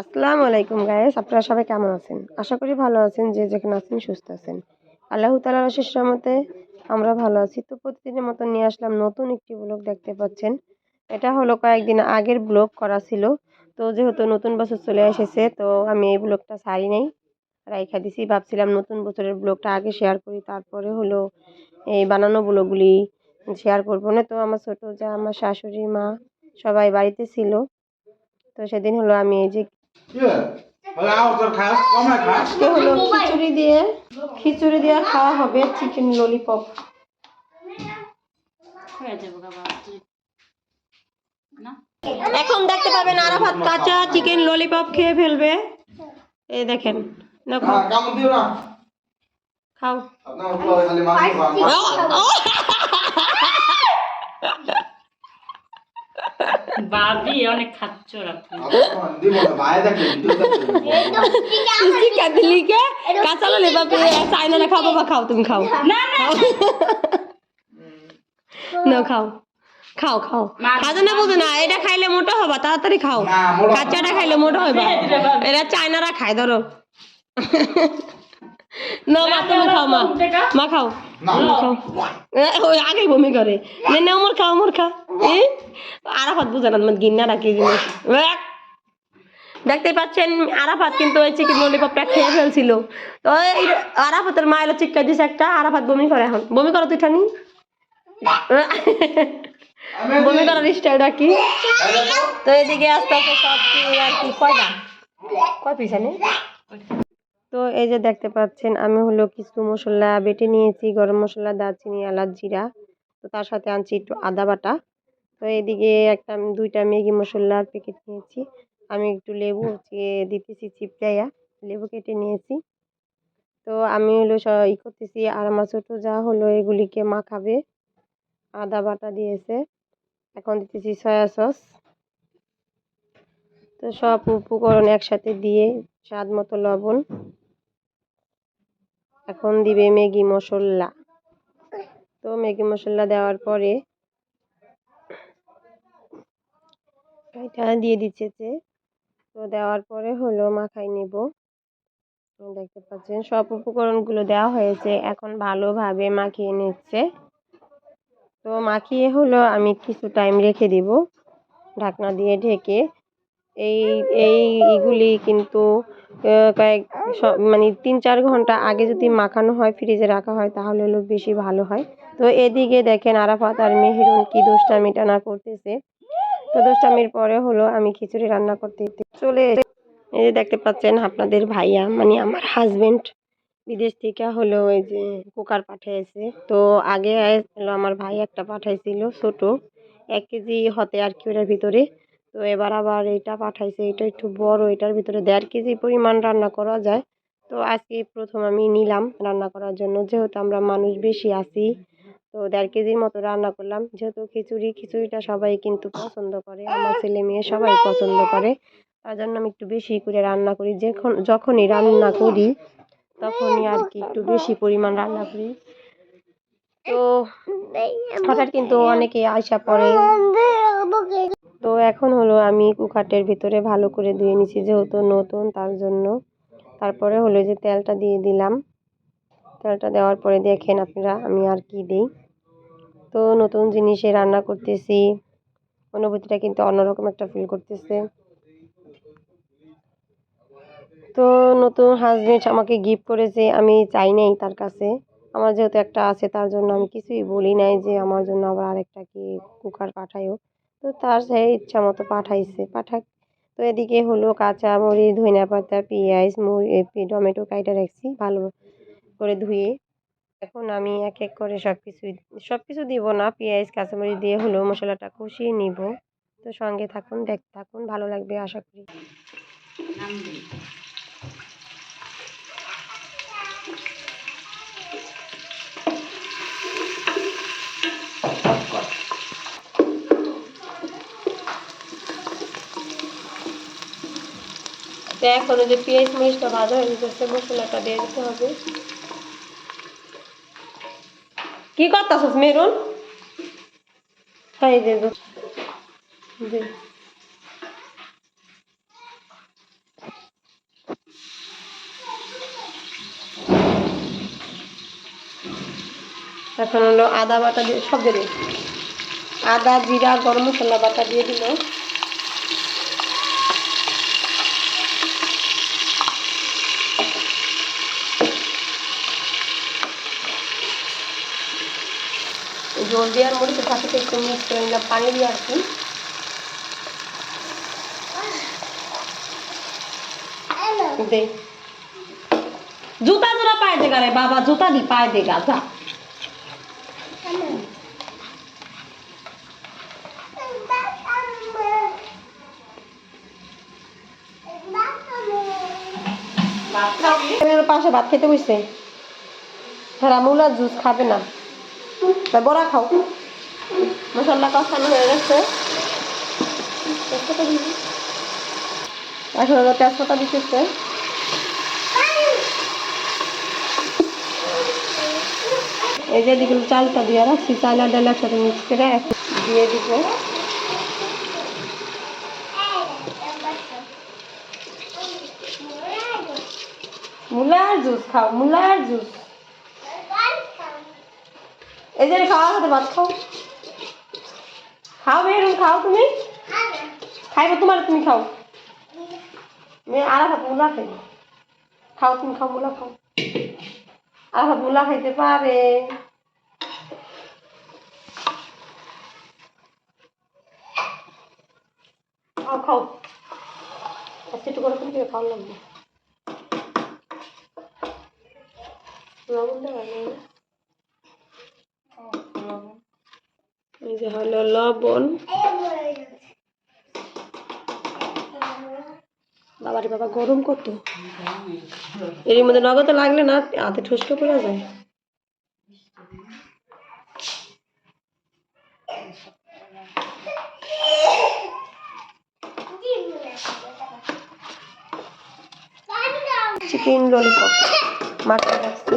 আসসালামু আলাইকুম গায়েস আপনারা সবাই কেমন আছেন? আশা করি ভালো আছেন, যে যেখানে আছেন সুস্থ আছেন। আল্লাহ তালার অশেষ রহমতে আমরা ভালো আছি। তো প্রতিদিনের মতো নিয়ে আসলাম নতুন একটি ব্লগ দেখতে পাচ্ছেন। এটা হলো কয়েকদিন আগের ব্লগ করা ছিল। তো যেহেতু নতুন বছর চলে এসেছে, তো আমি এই ব্লগটা ছাড়ি নাই। রাইখা দিছি, ভাবছিলাম নতুন বছরের ব্লগটা আগে শেয়ার করি, তারপরে হলো এই বানানো ব্লগগুলি শেয়ার করব। না, তো আমার ছোটো যা, আমার শাশুড়ি মা সবাই বাড়িতে ছিল। তো সেদিন হলো আমি এই যে আজকে হলো খিচুড়ি দিয়ে খিচুড়ি দিয়ে খাওয়া হবে চিকেন ললিপপ হয়ে এখন দেখতে পাবেন আরাফাত কাঁচা চিকেন ললিপপ খেয়ে ফেলবে। এই দেখেন না। খাও হ্যাঁ কামড় দিও না খাও আপনার উপরে খালি মাংস ভাঙা বাবি অনেক খাচ্ছ রাখুন দিব না ভাই দেখে চিকেন দিলিকে কাঁচা ললিপপ চাইনা না খাও বাবা খাও তুমি খাও। না না না। খাও। খাও। খাও খাজা না বুঝো না এটা খাইলে মোটা হবা তাড়াতাড়ি খাও। কাঁচাটা খাইলে মোটা হবা এরা চায়নারা খায় ধরো। না মা তুমি খাও মা। মা খাও। ওই আগে বমি করে। নে ওমর খাও ওমর খা। এ আরাফাত বুঝে না তোমার গিন্না রাখি জিনিস। দেখতে পাচ্ছেন আরাফাত কিন্তু ওই চিকেন ললিপপটা খেয়ে ফেলছিল। তো এই আরাফাতের মা এলো চিক্কা দিছে একটা আরাফাত বমি করে এখন। বমি করো তুই ঠানি। বমি করার স্টাইলটা কি? তো এদিকে আস্তে আস্তে সব কি আর কি কয়টা? কয় পিস আনে তো এই যে দেখতে পাচ্ছেন, আমি হলো কিছু মশলা বেটে নিয়েছি, গরম মশলা, দারচিনি, এলাচ, জিরা। তো তার সাথে আনছি একটু আদা বাটা। তো এদিকে একটা দুইটা ম্যাগি মশলার প্যাকেট নিয়েছি। আমি একটু লেবু দিতেছি চিপড়াইয়া লেবু কেটে নিয়েছি। তো আমি হলো ই করতেছি আর আমার ছোটো যা হলো এগুলিকে মাখাবে। আদা বাটা দিয়েছে। এখন দিতেছি সয়া সস। তো সব উপকরণ একসাথে দিয়ে স্বাদ মতো লবণ। এখন দিবে ম্যাগি মশলা। তো ম্যাগি মশলা দেওয়ার পরে এটা দিয়ে দিচ্ছে যে, তো দেওয়ার পরে হলো মাখাই নেব। দেখতে পাচ্ছেন, সব উপকরণগুলো দেওয়া হয়েছে, এখন ভালোভাবে মাখিয়ে নিচ্ছে। তো মাখিয়ে হলো আমি কিছু টাইম রেখে দিব। ঢাকনা দিয়ে ঢেকে এই এই এগুলি কিন্তু কয়েক মানে তিন চার ঘণ্টা আগে যদি মাখানো হয়, ফ্রিজে রাখা হয়, তাহলে হলো বেশি ভালো হয়। তো এদিকে দেখেন আরাফাত আর মেহেরুন কি দুষ্টামি টানা করতেছে। তো দুষ্টামির পরে হলো আমি খিচুড়ি রান্না করতে চলে এই যে দেখতে পাচ্ছেন আপনাদের ভাইয়া মানে আমার হাজবেন্ড বিদেশ থেকে হলো ওই যে কুকার পাঠিয়েছে তো আগে হলো আমার ভাই একটা পাঠাইছিল ছোট, এক কেজি হতে আর কি ওটার ভিতরে। তো এবার আবার এটা পাঠাইছে, এটা একটু বড়, এটার ভিতরে দেড় কেজি পরিমাণ রান্না করা যায়। তো আজকে প্রথম আমি নিলাম রান্না করার জন্য, যেহেতু আমরা মানুষ বেশি আছি, তো দেড় কেজির মতো রান্না করলাম। যেহেতু খিচুড়ি, খিচুড়িটা সবাই কিন্তু পছন্দ করে, আমার ছেলে মেয়ে সবাই পছন্দ করে, তার জন্য আমি একটু বেশি করে রান্না করি। যখন, যখনই রান্না করি, তখনই আর কি একটু বেশি পরিমাণ রান্না করি। তো হঠাৎ কিন্তু অনেকে আশা পড়ে। তো এখন হলো আমি কুকারটার ভিতরে ভালো করে ধুয়ে নিছি যেহেতু নতুন, তার জন্য। তারপরে হলো যে তেলটা দিয়ে দিলাম। তেলটা দেওয়ার পরে দেখেন আপনারা আমি আর কি দিই। তো নতুন জিনিসে রান্না করতেছি। অনুভূতিটা কিন্তু অন্যরকম একটা ফিল করতেছে। তো নতুন হাজবেন্ড আমাকে গিফট করেছে, আমি চাই নাই তার কাছে। আমার যেহেতু একটা আছে, তার জন্য আমি কিছুই বলি নাই যে আমার জন্য আবার আরেকটা কি কুকার পাঠাইও তো তার সেই ইচ্ছা মতো পাঠাইছে, পাঠাক। তো এদিকে হলো কাঁচা মরিচ ধনিয়া পাতা, পেঁয়াজ, মুড়ি টমেটো কাইটা রাখছি ভালো করে ধুয়ে। এখন আমি এক এক করে সব কিছুই সব কিছু দিব না, পেঁয়াজ কাঁচামরিচ দিয়ে হলো মশলাটা কষিয়ে নিব। তো সঙ্গে থাকুন দেখতে থাকুন, ভালো লাগবে, আশা করি। তো এখন যে পেঁয়াজ মরিচটা ভাজা হয়ে গেছে, মশলাটা দিয়ে দিতে হবে। কি করতেছিস মেরুন? খাই দেব দে এখন হলো আদা বাটা দিয়ে, সব দিয়ে আদা, জিরা, গরম মশলা বাটা দিয়ে দিল জল আর মরিচের সাথে একটু মিক্স করে নিলাম, পানি দিয়ে আর কি। জুতা জোড়া পায়ে দেগা রে বাবা, জুতা দি পায়ে দেগা যা। পাশে ভাত খেতে বসছে। হ্যাঁ মুলার জুস খাবে না। বড়া খাও। মশলা কষানো হয়ে গেছে। এখন হলো তেজপাতা দিতেছে। এই যে দিকে চালটা দিয়ে রাখছি, চাল আর ডাল একসাথে মিক্স করে দিয়ে দিব। মুলার জুস খাও, মুলার জুস। এই যে খাওয়া হাতে ভাত খাও খাও বেরুন খাও তুমি খাইবো তোমার তুমি খাও মেয়ে আর হাত মুলা খাই খাও তুমি খাও মুলা খাও আর হাত মুলা খাইতে পারে খাও খাও একটু করে তুমি খাওয়া লাগবে লবণ দেওয়া নেই না? এই যে হলো লবণ। বাবারে বাবা, গরম কত? এর মধ্যে নগদ লাগলে না, হাতে ঠুসকে পড়ে যায়। চিকেন ললিপপ মাখা রাখছি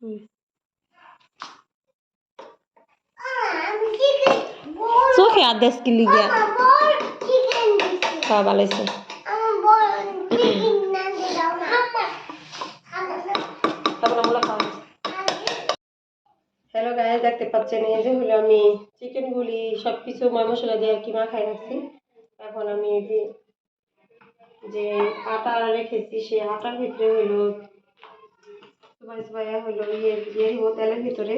হুম। চোখে আদেশ কি লিগিয়া খাওয়া ভালো হয়েছে আমরা হ্যালো গায়ে দেখতে পাচ্ছেন এই যে হলো আমি চিকেনগুলি সব কিছু ময় মশলা দিয়ে আর কি মাখাই রাখছি। এখন আমি এই যে যে আটা রেখেছি সেই আটার ভিতরে হলো সবাই সবাই হলো ইয়ে দিব তেলের ভিতরে।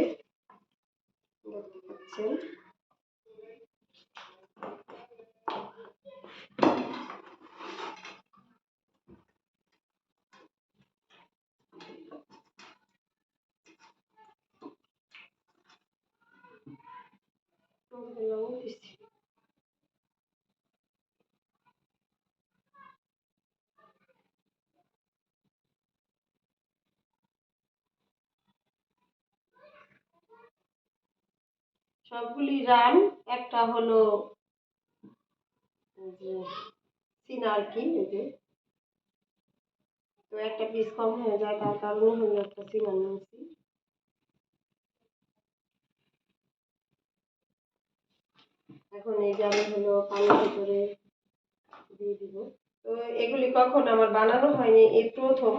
দেখতে পাচ্ছেন। সবগুলি রান, একটা হলো যে চীনা আর কি তো একটা পিস কম হয়ে যায়, তার কারণে হলো একটা চীনা নিয়েছি। এখন এই যে আমি হলো পানির ভিতরে দিয়ে দিব। তো এগুলি কখন আমার বানানো হয়নি, এই প্রথম।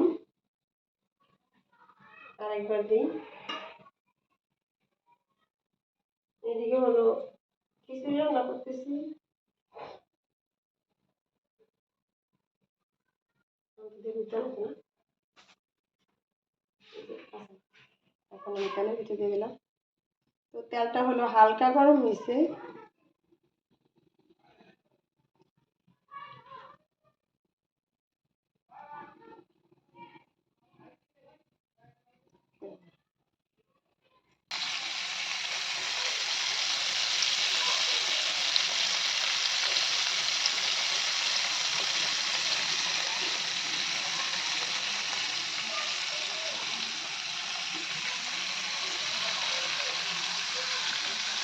আরেকবার দিই। এদিকে হলো খিচুড়ি রান্না করতেছি। এখন আমি তেলের ভিতরে দিয়ে দিলাম। তো তেলটা হলো হালকা গরম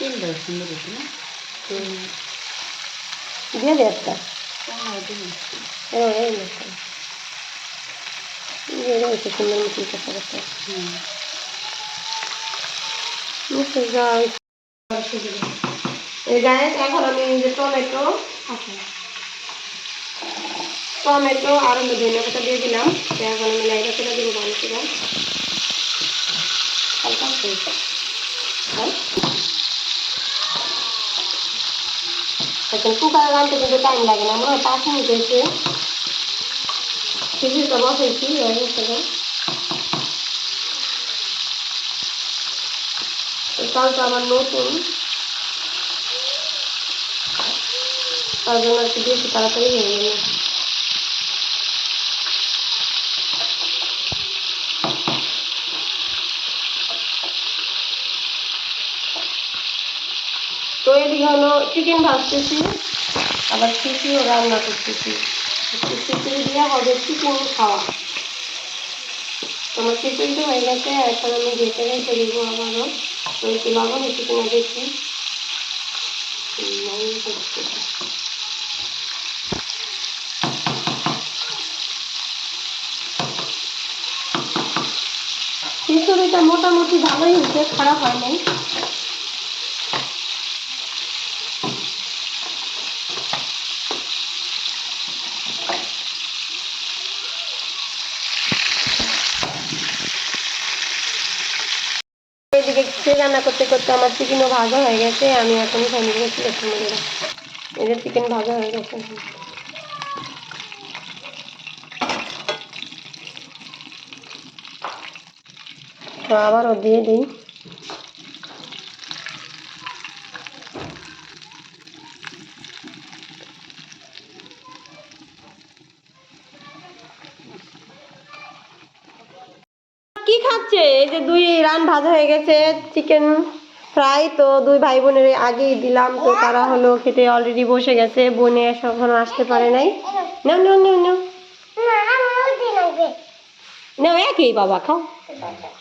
হয়েছে তিনটা সুন্দর হয়েছে না তো দিয়ে একটা সুন্দর মতন এখন আমি যে টমেটো টমেটো আর ধনিয়া পাতা দিয়ে দিলাম এখন আমি লাইটা করে দিব ভালো করে হালকা আছে। হ্যাঁ? দেখেন কুকার রাঁধতে কিন্তু টাইম লাগে না মনে হয় পাঁচ মিনিট হয়েছে খিচুড়িটা বসাইছি হয়ে গেছে চালটা আমার নতুন তার জন্য একটু বেশি তাড়াতাড়ি হয়ে গেল এদিকে হলো চিকেন ভাজতেছি, আবার খিচুড়িও রান্না করতেছি। খিচুড়ি দিয়ে হবে চিকেন খাওয়া। তোমার খিচুড়ি তো হয়ে গেছে, এখন আমি ঘেটে রেখে দিব আবারও। তো একটু লবণ, একটু কিনা। খিচুড়িটা মোটামুটি ভালোই হয়েছে, খারাপ হয় নাই এদিকে সে রান্না করতে করতে আমার চিকেনও ভাজা হয়ে গেছে, আমি এখন ফ্যামিলি গেছি একটু মনে এদের চিকেন ভাজা হয়ে গেছে। তো আবারও দিয়ে দিই। কি খাচ্ছে? এই যে দুই রান ভাজা হয়ে গেছে চিকেন ফ্রাই তো দুই ভাই বোনের আগেই দিলাম তো তারা হলো খেতে অলরেডি বসে গেছে বোনে এখনও আসতে পারে নাই। নাও নাও নাও নাও। নাও একই বাবা খাও।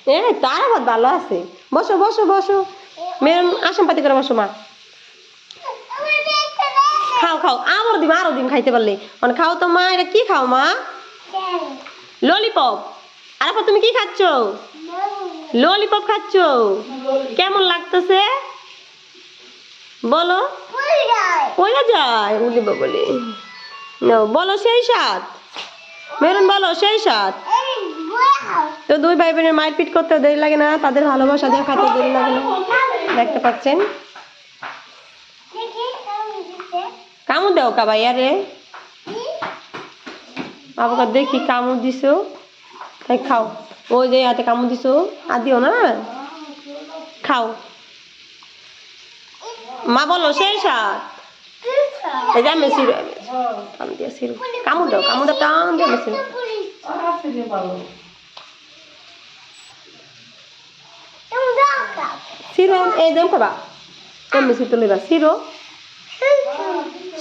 এ তার আবার ভালো আছে। বসো বসো বসো। মেরম আসাম পাতি করে বসো মা। খাও খাও আবার দিম আরও দিম খাইতে পারলে। মানে খাও তো মা এটা কি খাও মা? ললিপপ আরাফা তুমি কি খাচ্ছ? ললিপপ খাচ্ছ? কেমন লাগতেছে? বলো। পয়লা যায় উলি বলে বলো সেই সাত মেরুন বলো সেই সাত তো দুই ভাই বোনের মারপিট করতে দেরি লাগে না তাদের ভালোবাসা দেখাতে দেরি লাগে না। দেখতে পাচ্ছেন? কামু দেও কা ভাই আরে বাবাকে দেখি কামড় দিছো। তাই খাও। ওই যে হাতে কামড় দিছো আর দিও না। খাও। মা বলো সেই সাত এই যে আমি সিরো কাম দিয়ে সিরো। কামড় দাও কামড় দাও টান দিয়ে আমি সিরো। সিরো এই যে পাবা এমনি সিতো লইবা? সিরো?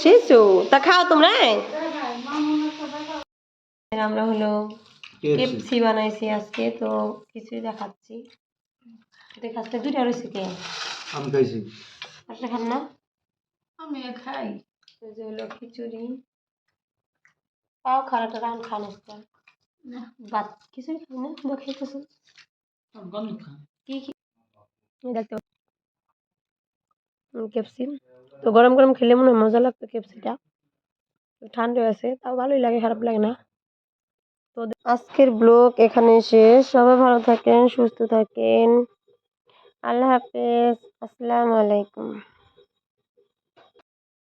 শিশু। তা খাও তোমরা। আমরা হলো কেপসি বানাইছি আজকে তো কিছুই দেখাচ্ছি। দেখাচ্ছে দুইটা রয়েছে কে? আমি খাইছি। একটা খান না? আমি খাই। এই যে হলো খিচুড়ি। পাও খারাটা রান খান বাদ কিছুই খাই না দেখাইতেছো গন্ধ খা কি দেখতে কেপসি। তো গরম গরম খেলে মনে হয় মজা লাগতো কেপসিটা। ঠান্ডা আছে তাও ভালোই লাগে খারাপ লাগে না। আজকের ব্লগ এখানে শেষ। সবাই ভালো থাকেন সুস্থ থাকেন। আল্লাহ হাফেজ। আসসালামু আলাইকুম।